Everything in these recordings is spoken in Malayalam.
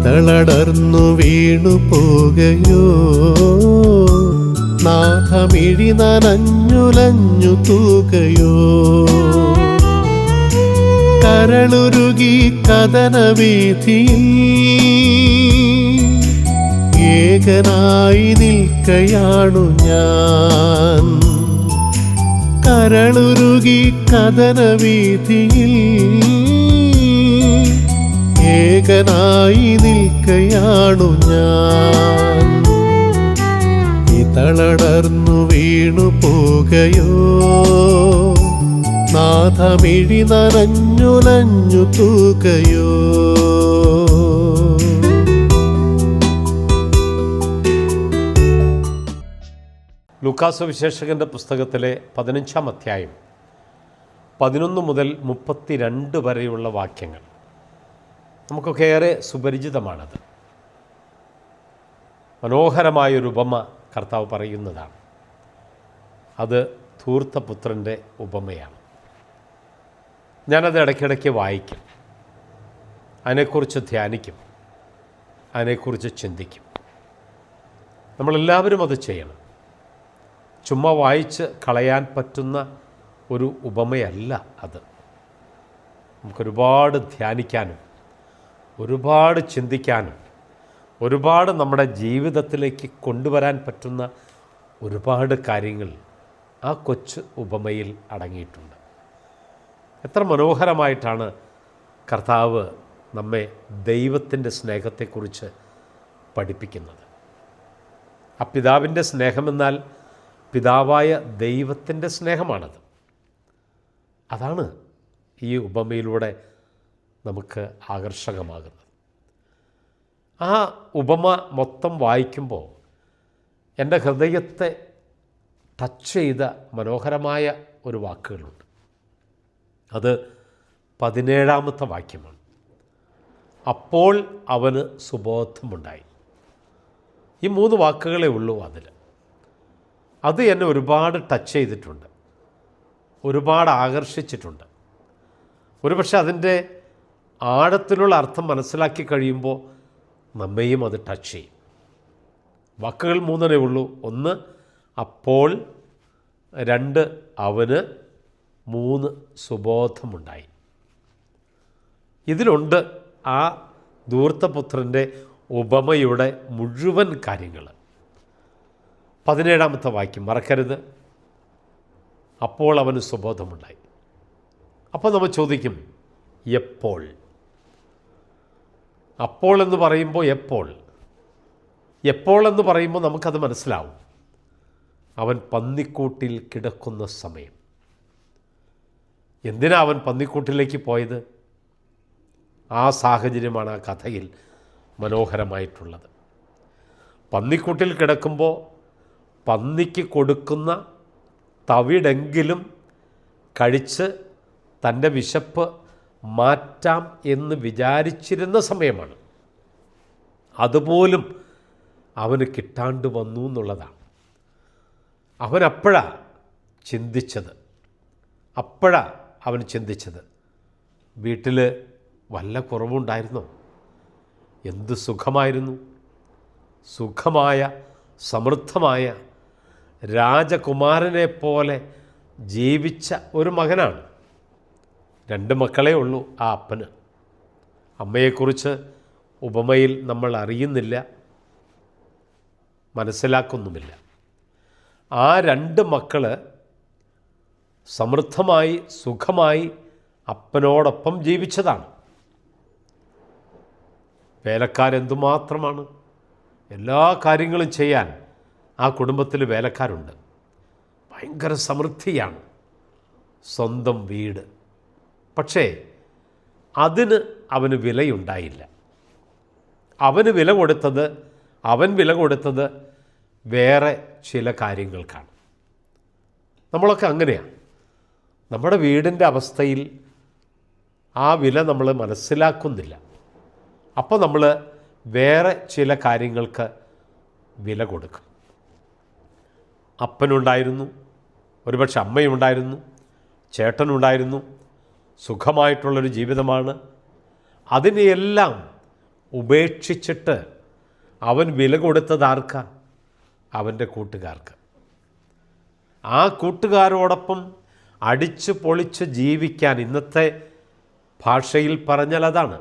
ഇതളടർന്നു വീണു പോകയോ? നാഥമിഴി നനഞ്ഞുലഞ്ഞു തൂകയോ? കരളുരുകി കഥനവീഥിയിൽ ഏകനായി നിൽക്കയാണു ഞാൻ. കരളുരുകി കഥനവീഥിയിൽ ഏകനായി നിൽക്കയാണു ഞാൻ. ഇതളടർന്നു വീണു പോകയോ? നാഥമിഴി നനഞ്ഞുലഞ്ഞു തൂകയോ? ലൂക്കാസ് വിശേഷകന്റെ പുസ്തകത്തിലെ പതിനഞ്ചാം അധ്യായം പതിനൊന്ന് മുതൽ മുപ്പത്തിരണ്ട് വരെയുള്ള വാക്യങ്ങൾ. നമുക്കൊക്കെ ഏറെ സുപരിചിതമാണത്. മനോഹരമായൊരു ഉപമ കർത്താവ് പറയുന്നതാണ്. അത് ധൂർത്തപുത്രന്റെ ഉപമയാണ്. ഞാനത് ഇടയ്ക്കിടയ്ക്ക് വായിക്കും. അതിനെക്കുറിച്ച് ധ്യാനിക്കും. അതിനെക്കുറിച്ച് ചിന്തിക്കും. നമ്മളെല്ലാവരും അത് ചെയ്യണം. ചുമ്മാ വായിച്ച് കളയാൻ പറ്റുന്ന ഒരു ഉപമയല്ല അത്. നമുക്കൊരുപാട് ധ്യാനിക്കാനും ഒരുപാട് ചിന്തിക്കാനും ഒരുപാട് നമ്മുടെ ജീവിതത്തിലേക്ക് കൊണ്ടുവരാൻ പറ്റുന്ന ഒരുപാട് കാര്യങ്ങൾ ആ കൊച്ചു ഉപമയിൽ അടങ്ങിയിട്ടുണ്ട്. എത്ര മനോഹരമായിട്ടാണ് കർത്താവ് നമ്മെ ദൈവത്തിന്റെ സ്നേഹത്തെക്കുറിച്ച് പഠിപ്പിക്കുന്നത്. ആ പിതാവിന്റെ സ്നേഹമെന്നാൽ പിതാവായ ദൈവത്തിന്റെ സ്നേഹമാണത്. അതാണ് ഈ ഉപമയിലൂടെ നമുക്ക് ആകർഷകമാകുന്നത്. ആ ഉപമ മൊത്തം വായിക്കുമ്പോൾ എന്റെ ഹൃദയത്തെ ടച്ച് ചെയ്ത മനോഹരമായ ഒരു വാക്കുകളുണ്ട്. അത് പതിനേഴാമത്തെ വാക്യമാണ്. അപ്പോൾ അവന് സുബോധമുണ്ടായി. ഈ മൂന്ന് വാക്കുകളേ ഉള്ളൂ അതിൽ. അത് എന്നെ ഒരുപാട് ടച്ച് ചെയ്തിട്ടുണ്ട്. ഒരുപാട് ആകർഷിച്ചിട്ടുണ്ട്. ഒരുപക്ഷെ അതിന്റെ ആഴത്തിലുള്ള അർത്ഥം മനസ്സിലാക്കി കഴിയുമ്പോൾ നമ്മയും അത് ടച്ച് ചെയ്യും. വാക്കുകൾ മൂന്നേ ഉള്ളൂ? ഒന്ന് അപ്പോൾ രണ്ട് അവന് മൂന്ന് സുബോധമുണ്ടായി. ഇതിലുണ്ട് ആ ധൂർത്തപുത്രന്റെ ഉപമയുടെ മുഴുവൻ കാര്യങ്ങൾ. പതിനേഴാമത്തെ വാക്യം മറക്കരുത്. അപ്പോൾ അവന് സുബോധമുണ്ടായി. അപ്പോൾ നമ്മൾ ചോദിക്കും എപ്പോൾ? അപ്പോൾ എന്ന് പറയുമ്പോൾ എപ്പോൾ? എപ്പോൾ എന്ന് പറയുമ്പോൾ നമുക്കത് മനസ്സിലാവും. അവൻ പന്നിക്കൂട്ടിൽ കിടക്കുന്ന സമയം. എന്തിനാ അവൻ പന്നിക്കൂട്ടിലേക്ക് പോയത്? ആ സാഹചര്യമാണ് ആ കഥയിൽ മനോഹരമായിട്ടുള്ളത്. പന്നിക്കൂട്ടിൽ കിടക്കുമ്പോൾ പന്നിക്ക് കൊടുക്കുന്ന തവിടെങ്കിലും കഴിച്ച് തന്റെ വിശപ്പ് മാറ്റാം എന്ന് വിചാരിച്ചിരുന്ന സമയമാണ്. അതുപോലും അവന് കിട്ടാണ്ട് വന്നു എന്നുള്ളതാണ്. അവനപ്പോഴാ ചിന്തിച്ചത്. അപ്പോഴാ അവൻ ചിന്തിച്ചത്. വീട്ടിൽ വല്ല കുറവുണ്ടായിരുന്നോ? എന്ത് സുഖമായിരുന്നു? സുഖമായ സമൃദ്ധമായ രാജകുമാരനെ പോലെ ജീവിച്ച ഒരു മകനാണ്. രണ്ട് മക്കളേ ഉള്ളൂ ആ അപ്പന്. അമ്മയെക്കുറിച്ച് ഉപമയിൽ നമ്മൾ അറിയുന്നില്ല മനസ്സിലാക്കുന്നുമില്ല. ആ രണ്ട് മക്കൾ സമൃദ്ധമായി സുഖമായി അപ്പനോടൊപ്പം ജീവിച്ചതാണ്. വേലക്കാരെന്തുമാത്രമാണ് എല്ലാ കാര്യങ്ങളും ചെയ്യാൻ ആ കുടുംബത്തിൽ വേലക്കാരുണ്ട്. ഭയങ്കര സമൃദ്ധിയാണ് സ്വന്തം വീട്. പക്ഷേ അതിന് അവന് വിലയുണ്ടായില്ല. അവന് വില കൊടുത്തത് അവൻ വില കൊടുത്തത് വേറെ ചില കാര്യങ്ങൾക്കാണ്. നമ്മളൊക്കെ അങ്ങനെയാണ് നമ്മുടെ വീടിന്റെ അവസ്ഥയിൽ ആ വില നമ്മൾ മനസ്സിലാക്കുന്നില്ല. അപ്പോൾ നമ്മൾ വേറെ ചില കാര്യങ്ങൾക്ക് വില കൊടുക്കും. അപ്പനുണ്ടായിരുന്നു ഒരുപക്ഷെ അമ്മയുണ്ടായിരുന്നു ചേട്ടനുണ്ടായിരുന്നു സുഖമായിട്ടുള്ളൊരു ജീവിതമാണ്. അതിനെയെല്ലാം ഉപേക്ഷിച്ചിട്ട് അവൻ വില കൊടുത്തത് ആർക്ക? അവന്റെ കൂട്ടുകാർക്ക്. ആ കൂട്ടുകാരോടൊപ്പം അടിച്ച് പൊളിച്ച് ജീവിക്കാൻ ഇന്നത്തെ ഭാഷയിൽ പറഞ്ഞാൽ അതാണ്.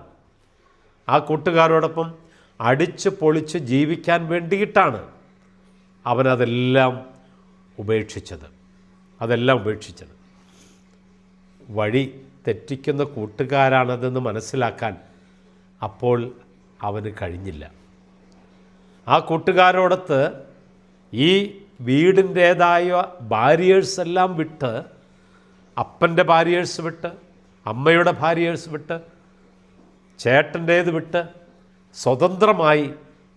ആ കൂട്ടുകാരോടൊപ്പം അടിച്ച് പൊളിച്ച് ജീവിക്കാൻ വേണ്ടിയിട്ടാണ് അവനതെല്ലാം ഉപേക്ഷിച്ചത്. അതെല്ലാം ഉപേക്ഷിച്ചത്. വഴി തെറ്റിക്കുന്ന കൂട്ടുകാരാണതെന്ന് മനസ്സിലാക്കാൻ അപ്പോൾ അവന് കഴിഞ്ഞില്ല. ആ കൂട്ടുകാരോടൊത്ത് ഈ വീടിന്റേതായ ബാരിയേഴ്സ് എല്ലാം വിട്ട് അപ്പന്റെ ബാരിയേഴ്സ് വിട്ട് അമ്മയുടെ ബാരിയേഴ്സ് വിട്ട് ചേട്ടന്റേത് വിട്ട് സ്വതന്ത്രമായി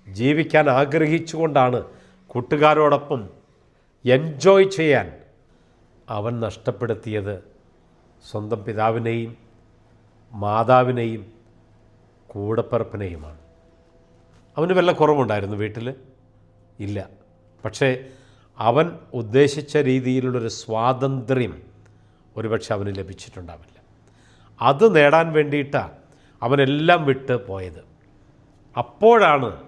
ജീവിക്കാൻ ആഗ്രഹിച്ചുകൊണ്ടാണ് കൂട്ടുകാരോടൊപ്പം എൻജോയ് ചെയ്യാൻ അവൻ നഷ്ടപ്പെടുത്തിയത്. സ്വന്തം പിതാവിനെയും മാതാവിനെയും കൂടപ്പിറപ്പിനെയുമാണ്. അവന് വല്ല കുറവുണ്ടായിരുന്നു വീട്ടിൽ? ഇല്ല. പക്ഷേ അവൻ ഉദ്ദേശിച്ച രീതിയിലുള്ളൊരു സ്വാതന്ത്ര്യം ഒരുപക്ഷെ അവന് ലഭിച്ചിട്ടുണ്ടാവില്ല. അത് നേടാൻ വേണ്ടിയിട്ടാണ് അവനെല്ലാം വിട്ട് പോയത്. അപ്പോഴാണ്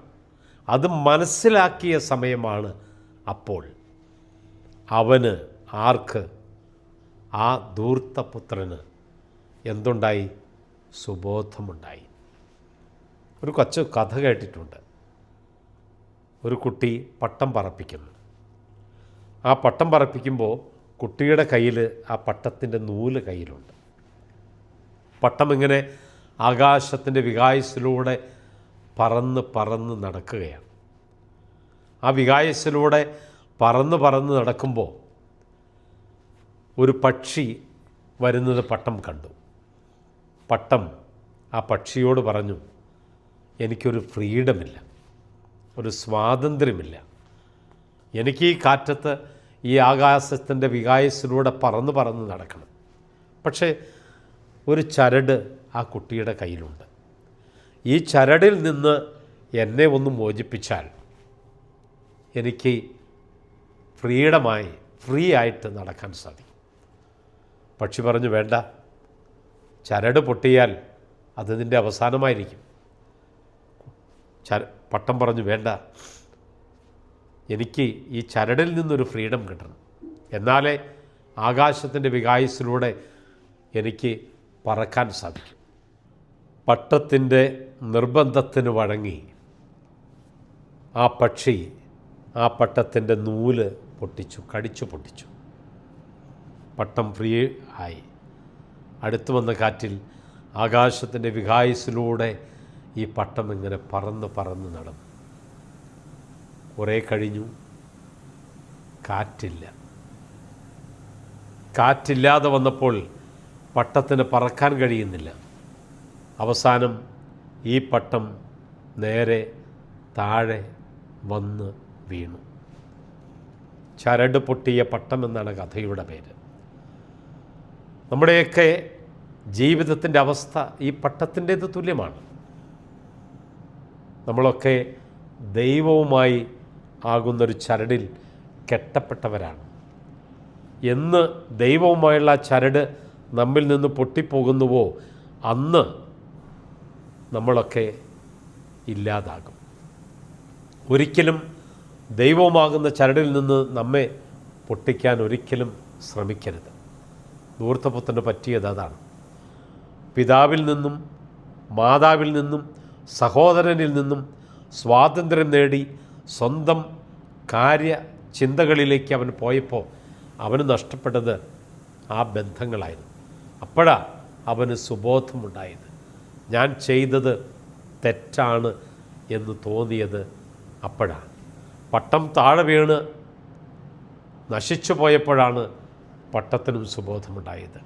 അത് മനസ്സിലാക്കിയ സമയമാണ് അപ്പോൾ. അവന് ആർക്ക് ആ ധൂർത്തപുത്രന് എന്തുണ്ടായി? സുബോധമുണ്ടായി. ഒരു കൊച്ചു കഥ കേട്ടിട്ടുണ്ട്. ഒരു കുട്ടി പട്ടം പറപ്പിക്കുന്നു. ആ പട്ടം പറപ്പിക്കുമ്പോൾ കുട്ടിയുടെ കയ്യിൽ ആ പട്ടത്തിന്റെ നൂൽ കയ്യിലുണ്ട്. പട്ടം ഇങ്ങനെ ആകാശത്തിന്റെ വികായസിലൂടെ പറന്ന് പറന്ന് നടക്കുകയാണ്. ആ വികായസിലൂടെ പറന്ന് പറന്ന് നടക്കുമ്പോൾ ഒരു പക്ഷി വരുന്നത് പട്ടം കണ്ടു. പട്ടം ആ പക്ഷിയോട് പറഞ്ഞു എനിക്കൊരു ഫ്രീഡമില്ല ഒരു സ്വാതന്ത്ര്യമില്ല. എനിക്ക് ഈ കാറ്റത്ത് ഈ ആകാശത്തിന്റെ വികായസിലൂടെ പറന്ന് പറന്ന് നടക്കണം. പക്ഷേ ഒരു ചരട് ആ കുട്ടിയുടെ കയ്യിലുണ്ട്. ഈ ചരടിൽ നിന്ന് എന്നെ ഒന്ന് മോചിപ്പിച്ചാൽ എനിക്ക് ഫ്രീഡമായി ഫ്രീ ആയിട്ട് നടക്കാൻ സാധിക്കും. പക്ഷി പറഞ്ഞു വേണ്ട. ചരട് പൊട്ടിയാൽ അത് നിന്റെ അവസാനമായിരിക്കും. ചര പട്ടം പറഞ്ഞു വേണ്ട. എനിക്ക് ഈ ചരടിൽ നിന്നൊരു ഫ്രീഡം കിട്ടണം. എന്നാലേ ആകാശത്തിന്റെ വികായസിലൂടെ എനിക്ക് പറക്കാൻ സാധിക്കും. പട്ടത്തിന്റെ നിർബന്ധത്തിന് വഴങ്ങി ആ പക്ഷി ആ പട്ടത്തിന്റെ നൂൽ പൊട്ടിച്ചു കടിച്ചു പൊട്ടിച്ചു. പട്ടം ഫ്രീ ആയി. അടുത്തു വന്ന കാറ്റിൽ ആകാശത്തിന്റെ വികായസിലൂടെ ഈ പട്ടം ഇങ്ങനെ പറന്ന് പറന്ന് നടന്നു. കുറേ കഴിഞ്ഞു. കാറ്റില്ല. കാറ്റില്ലാതെ വന്നപ്പോൾ പട്ടത്തിന് പറക്കാൻ കഴിയുന്നില്ല. അവസാനം ഈ പട്ടം നേരെ താഴെ വന്ന് വീണു. ചരട് പൊട്ടിയ പട്ടം എന്നാണ് കഥയുടെ പേര്. നമ്മുടെയൊക്കെ ജീവിതത്തിന്റെ അവസ്ഥ ഈ പട്ടത്തിന്റേത് തുല്യമാണ്. നമ്മളൊക്കെ ദൈവവുമായി ആകുന്നൊരു ചരടിൽ കെട്ടപ്പെട്ടവരാണ്. എന്ന് ദൈവവുമായുള്ള ചരട് നമ്മിൽ നിന്ന് പൊട്ടിപ്പോകുന്നുവോ അന്ന് നമ്മളൊക്കെ ഇല്ലാതാകും. ഒരിക്കലും ദൈവവുമാകുന്ന ചരടിൽ നിന്ന് നമ്മെ പൊട്ടിക്കാൻ ഒരിക്കലും ശ്രമിക്കരുത്. ധൂർത്തപുത്രന് പറ്റിയത് അതാണ്. പിതാവിൽ നിന്നും മാതാവിൽ നിന്നും സഹോദരനിൽ നിന്നും സ്വാതന്ത്ര്യം നേടി സ്വന്തം കാര്യ ചിന്തകളിലേക്ക് അവൻ പോയപ്പോൾ അവന് നഷ്ടപ്പെട്ടത് ആ ബന്ധങ്ങളായിരുന്നു. അപ്പോഴാണ് അവന് സുബോധമുണ്ടായത്. ഞാൻ ചെയ്തത് തെറ്റാണ് എന്ന് തോന്നിയത് അപ്പോഴാണ്. പട്ടം താഴെ വീണ് നശിച്ചു പോയപ്പോഴാണ് പട്ടത്തിനും സുബോധമുണ്ടായത്.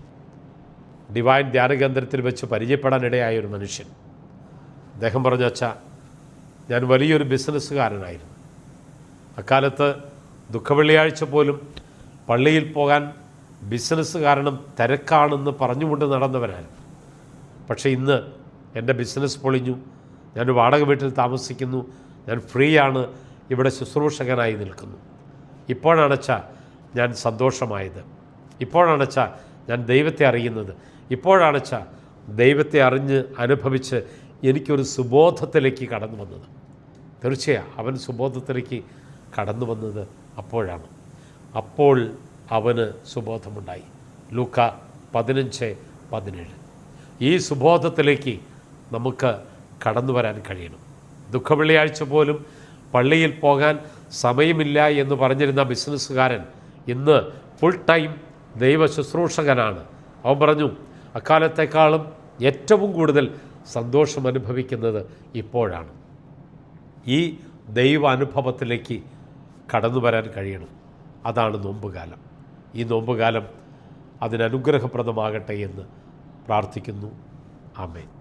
ഡിവൈൻ ധ്യാനകേന്ദ്രത്തിൽ വെച്ച് പരിചയപ്പെടാനിടയായ ഒരു മനുഷ്യൻ. അദ്ദേഹം പറഞ്ഞു അച്ഛാ ഞാൻ വലിയൊരു ബിസിനസ്സുകാരനായിരുന്നു. അക്കാലത്ത് ദുഃഖവെള്ളിയാഴ്ച പോലും പള്ളിയിൽ പോകാൻ ബിസിനസ് കാരണം തിരക്കാണെന്ന് പറഞ്ഞുകൊണ്ട് നടന്നവരായിരുന്നു പക്ഷേ ഇന്ന് എന്റെ ബിസിനസ് പൊളിഞ്ഞു ഞാൻ വാടക വീട്ടിൽ താമസിക്കുന്നു ഞാൻ ഫ്രീ ആണ് ഇവിടെ ശുശ്രൂഷകനായി നിൽക്കുന്നു. ഇപ്പോഴാണച്ചാ ഞാൻ സന്തോഷമായത്. ഇപ്പോഴാണച്ചാ ഞാൻ ദൈവത്തെ അറിയുന്നത്. ഇപ്പോഴാണച്ചാ ദൈവത്തെ അറിഞ്ഞ് അനുഭവിച്ച് എനിക്കൊരു സുബോധത്തിലേക്ക് കടന്നു വന്നത്. തീർച്ചയാണ് അവൻ സുബോധത്തിലേക്ക് കടന്നു വന്നത് അപ്പോഴാണ്. അപ്പോൾ അവന് സുബോധമുണ്ടായി. ലൂക്ക പതിനഞ്ച് പതിനേഴ്. ഈ സുബോധത്തിലേക്ക് നമുക്ക് കടന്നു വരാൻ കഴിയണം. ദുഃഖവെള്ളിയാഴ്ച പോലും പള്ളിയിൽ പോകാൻ സമയമില്ല എന്ന് പറഞ്ഞിരുന്ന ബിസിനസ്സുകാരൻ ഇന്ന് ഫുൾ ടൈം ദൈവ ശുശ്രൂഷകനാണ്. അവൻ പറഞ്ഞു അക്കാലത്തെക്കാളും ഏറ്റവും കൂടുതൽ സന്തോഷം അനുഭവിക്കുന്നത് ഇപ്പോഴാണ്. ഈ ദൈവ അനുഭവത്തിലേക്ക് കടന്നു വരാൻ കഴിയണം. അതാണ് നോമ്പുകാലം. ഈ നോമ്പുകാലം അതിനനുഗ്രഹപ്രദമാകട്ടെ എന്ന് പ്രാർത്ഥിക്കുന്നു. ആമേൻ.